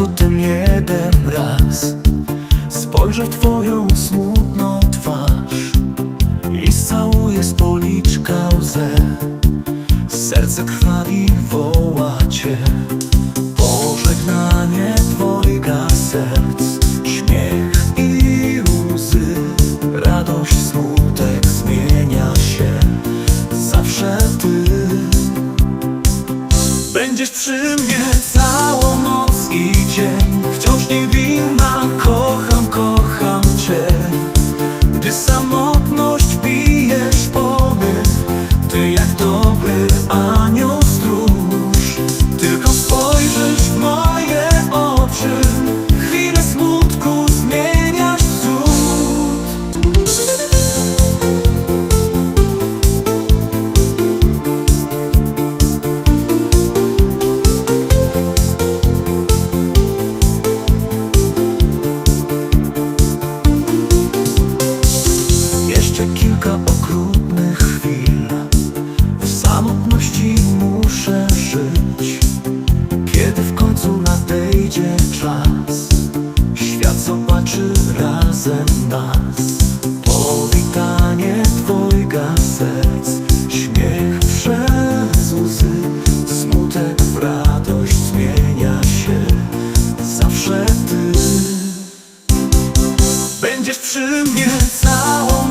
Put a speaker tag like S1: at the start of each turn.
S1: Tylko ten jeden raz. Spojrzę w twoją smutną twarz I całuję z policzka łzę. Serce krwawi woła cię. Pożegnanie dwojga serc Śmiech i łzy. Radość, smutek zmienia się Zawsze ty. Będziesz przy you be razem nas. Powitanie dwojga serc. Śmiech przez łzy. Smutek w radość zmienia się. Zawsze ty. Będziesz przy mnie całą